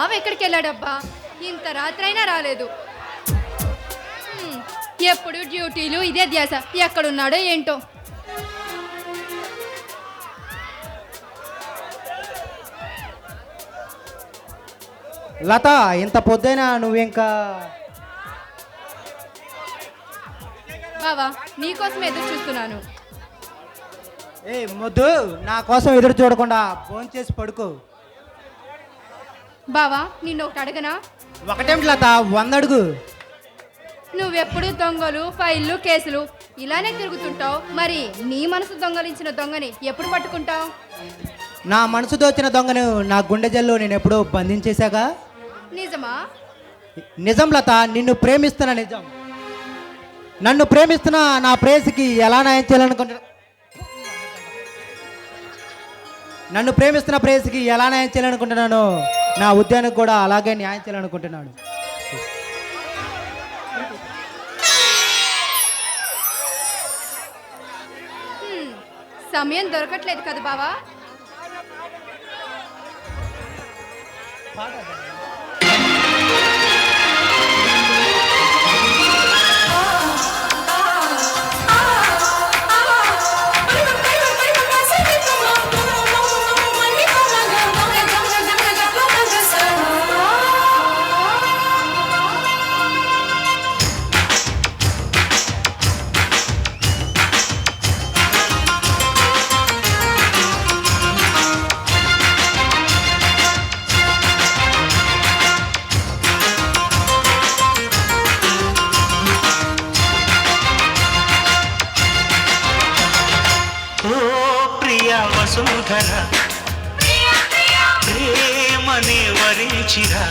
బావ ఎక్కడికి వెళ్ళాడబ్బా ఇంత రాత్రైనా రాలేదు. ఎప్పుడు డ్యూటీలు ఇదే ధ్యాస. ఎక్కడున్నాడో ఏంటో. లత ఇంత పొద్దైనా నువ్వింకా? బావా నీకోసం ఎదురు చూస్తున్నాను. ఏ మొద్దు నా కోసం ఎదురు చూడకుండా భోంచేసి పడుకో. బావా నిన్ను ఒకటి అడగనా? ఒకటేమిటి లత వంద అడుగు నువ్వెప్పుడు దొంగలు ఫైళ్ళు కేసులు ఇలానే తిరుగుతుంటావు? మరి నీ మనసు దొంగలించిన దొంగని ఎప్పుడు పట్టుకుంటావు? నా మనసు దోచిన దొంగను నా గుండె జల్లు నేను ఎప్పుడో బంధించేశాగా? నిజమా? నిజం లత నిన్ను ప్రేమిస్తున్న నిజం. నన్ను ప్రేమిస్తున్న నా ప్రేయసికి ఎలా న్యాయం చేయాలనుకుంటున్నా? నన్ను ప్రేమిస్తున్న ప్రేయసికి ఎలా న్యాయం చేయాలనుకుంటున్నాను? నా ఉద్యానికి కూడా అలాగే న్యాయం చేయాలనుకుంటున్నాను హ్మ్, సమయం దొరకట్లేదు కదా బావా. వసుధర ప్రేమని వరించిరా.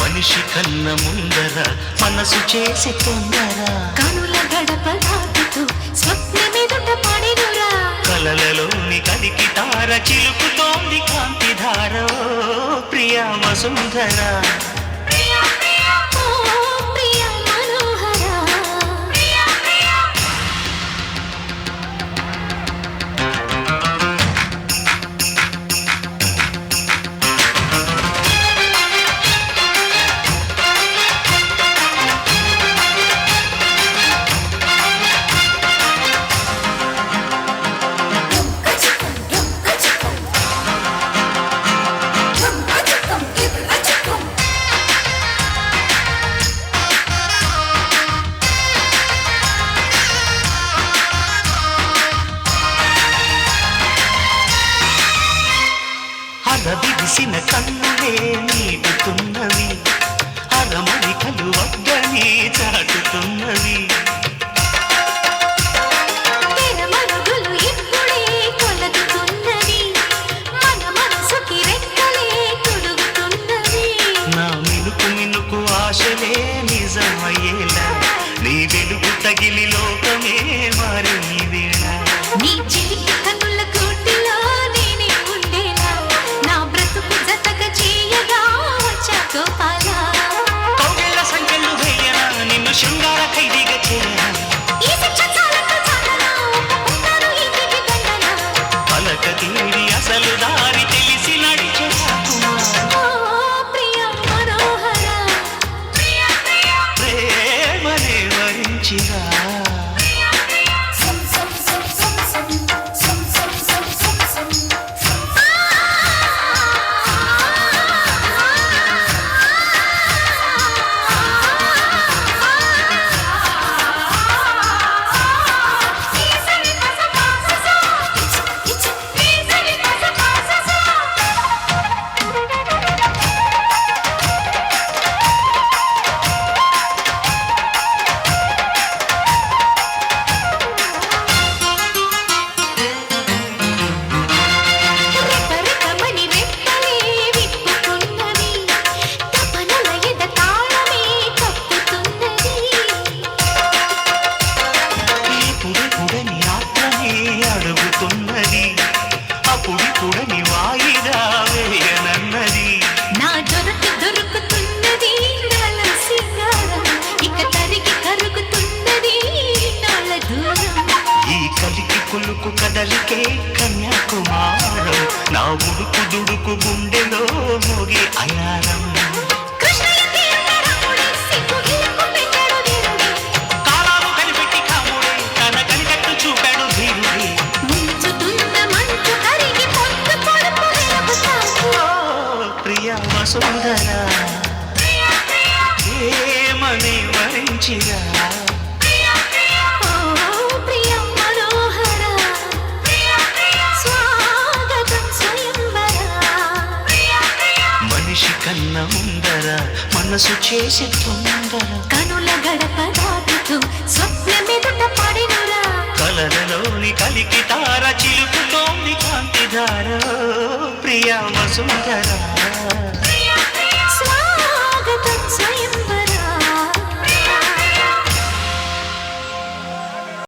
మనిషి కన్న ముందర మనసు చేసి తొందర. కలలలోని కలికి తార చిలుకుతోంది కాంతి ప్రియా వసుంధరా అరవిరిసిన కన్నులే నీటుతున్నవి. అరమరికలు వద్దని చాటుతున్నవి. నా మినుకు మినుకు ఆశలే నిజమయ్యేలా నీ వెలుగు తగిలి కులుకు కదలికే కన్యాకుమారం. నా ఉడుకు దుడుకు గుండెలో మోగే అయారం కృష్ణయ్య కన్న ముందర మనసు చేసి తొందర. కనుల గడప దాటుతూ స్వప్నమెదుట పడినురా? కలలలోని కలికి తార చిలుకుతోంది కాంతిధార. ప్రియ వసుంధర.